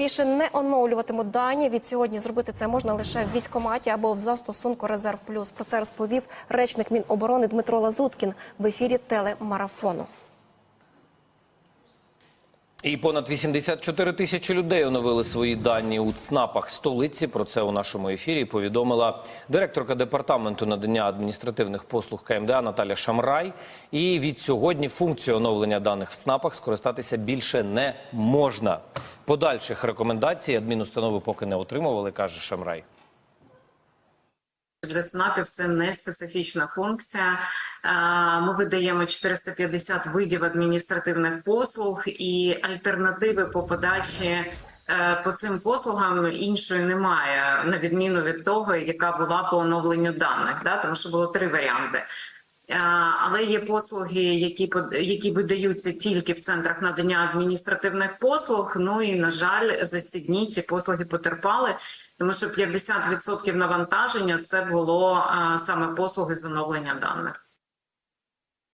Більше не оновлюватимуть дані. Від сьогодні зробити це можна лише в військкоматі або в застосунку Резерв Плюс. Про це розповів речник Міноборони Дмитро Лазуткін в ефірі телемарафону. І понад 84 тисячі людей оновили свої дані у ЦНАПах столиці. Про це у нашому ефірі повідомила директорка департаменту надання адміністративних послуг КМДА Наталя Шамрай. І від сьогодні функцію оновлення даних в ЦНАПах скористатися більше не можна. Подальших рекомендацій адмінустанови поки не отримували, каже Шамрай. Для ЦНАПів це не специфічна функція. Ми видаємо 450 видів адміністративних послуг і альтернативи по подачі е, по цим послугам іншої немає, на відміну від того, яка була по оновленню даних, да? тому що було три варіанти. Е, Але є послуги, які які видаються тільки в центрах надання адміністративних послуг. Ну і на жаль, за ці дні ці послуги потерпали, тому що 50% навантаження це було е, саме послуги з оновлення даних.